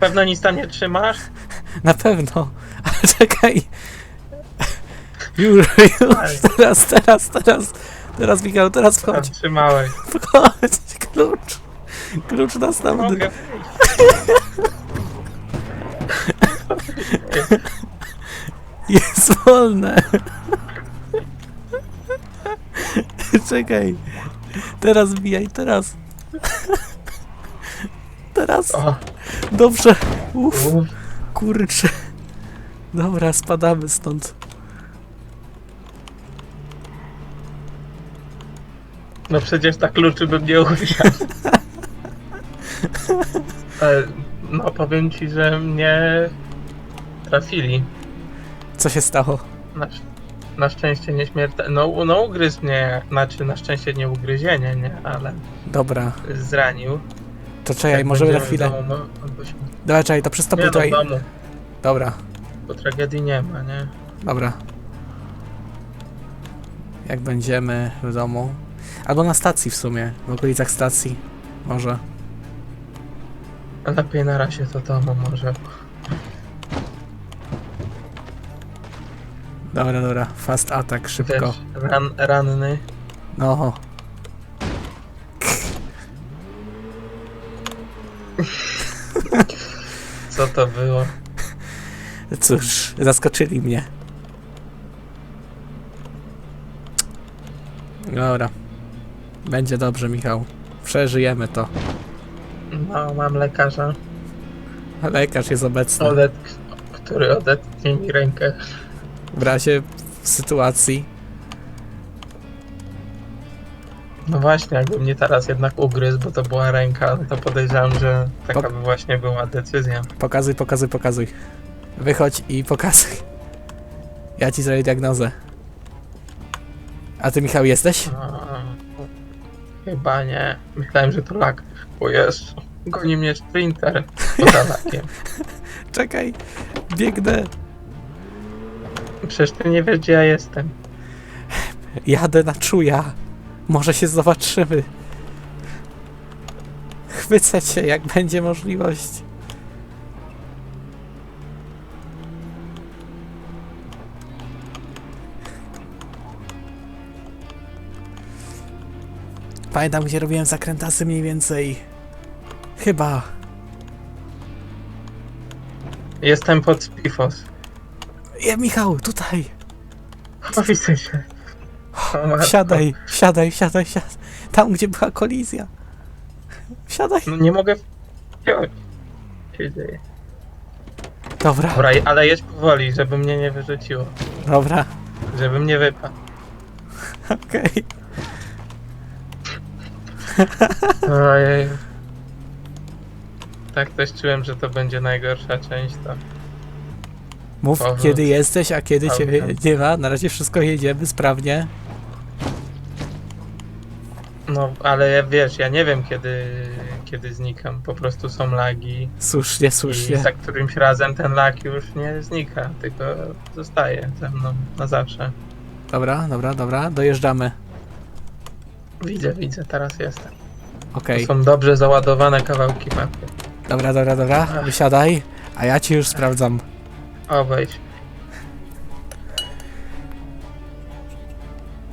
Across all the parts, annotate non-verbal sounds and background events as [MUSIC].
Pewno nic tam nie trzymasz? Na pewno. Ale czekaj. Już, już, teraz, teraz, teraz. Teraz, Michał, teraz Tam wchodź. trzymałeś. Wchodź, klucz. Klucz następny. Mogę Jest wolne. Czekaj. Teraz wbijaj, teraz. Teraz. O, Dobrze. Uff, uf. kurczę. Dobra, spadamy stąd. No przecież tak kluczy bym nie. [LAUGHS] Ale, No powiem ci, że mnie trafili. Co się stało? Na, sz- na szczęście nie śmiertelnie. No, no ugryzł mnie, znaczy na szczęście nie ugryzienie, nie, ale Dobra. zranił. To czekaj, możemy na będziemy w chwilę. domu, no, albo się- Dobra, czekaj, to przystopuj Nie no, w tutaj. domu, Dobra, bo tragedii nie ma, nie? dobra. Jak będziemy w domu. Albo na stacji w sumie. W okolicach stacji. Może. Lepiej na razie to domu może. Dobra, dobra. Fast attack, szybko. Wiesz, ran, ranny. No. [LAUGHS] Co to było? Cóż, zaskoczyli mnie. Dobra. Będzie dobrze, Michał. Przeżyjemy to. No, mam lekarza, Lekarz jest obecny. odet, który odetnie mi rękę. W razie sytuacji. No właśnie, jakby mnie teraz jednak ugryzł, bo to była ręka, no to podejrzewam, że taka by właśnie była decyzja. Pokazuj, pokazuj, pokazuj. Wychodź i pokazuj. Ja ci zrobię diagnozę. A ty, Michał, jesteś? No, chyba nie. Myślałem, że to lak. O Jezu, goni mnie sprinter poza lakiem. [LAUGHS] Czekaj, biegnę. Przecież ty nie wiesz, gdzie ja jestem. Jadę na czuja. Może się zobaczymy. Chwycę cię, jak będzie możliwość. Pamiętam, gdzie robiłem zakrętasy mniej więcej. Chyba. Jestem pod Spifos. Je, Michał, tutaj. O, widzę się. O, matko. Wsiadaj, wsiadaj, wsiadaj, wsiadaj. Tam, gdzie była kolizja. Wsiadaj. No, nie mogę wziąć. Co się dzieje? Dobra, Dobra, ale jedź powoli, żeby mnie nie wyrzuciło. dobra, Żeby mnie wypadł. okej. Ojej. Tak też czułem, że to będzie najgorsza część, to Mów, kiedy jesteś, a kiedy cię Autem. nie ma. Na razie wszystko jedziemy sprawnie. No, ale ja- wiesz, ja nie wiem kiedy, kiedy znikam. Po prostu są lagi Słusznie, i słusznie. za którymś razem ten lag już nie znika, tylko zostaje ze mną na zawsze. Dobra, dobra, dobra, dojeżdżamy. Widzę, widzę, teraz jestem. Okej, To są dobrze załadowane kawałki mapy. dobra, dobra, dobra, Ach. wysiadaj, a ja ci już sprawdzam. O, wejdź.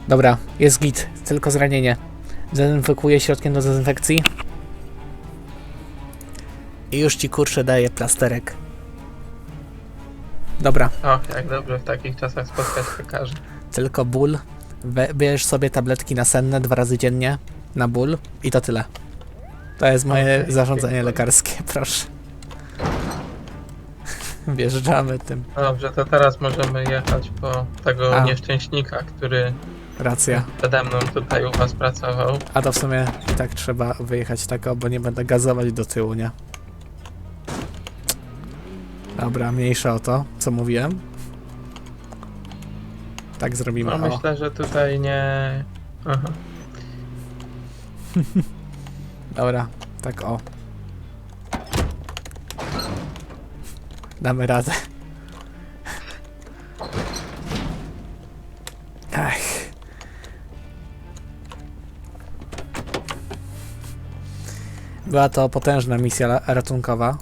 Dobra, jest git, tylko zranienie. Dezynfekuję środkiem do dezynfekcji. I już ci kurczę daję plasterek. Dobra, O, jak dobrze w takich czasach spotkać lekarzy. tylko ból. We, bierz sobie tabletki nasenne dwa razy dziennie na ból i to tyle. To jest moje Okej, zarządzenie dziękuję. lekarskie, [LAUGHS] proszę. Wjeżdżamy tym. Dobrze, to teraz możemy jechać po tego A. nieszczęśnika, który Racja. przede mną tutaj u was pracował. A to w sumie i tak trzeba wyjechać tak, bo nie będę gazować do tyłu, nie? Dobra, mniejsza o to, co mówiłem. Tak zrobimy. No o. myślę, że tutaj nie... Aha. [LAUGHS] Dobra, tak o. Damy radę. Ech. Była to potężna misja ratunkowa.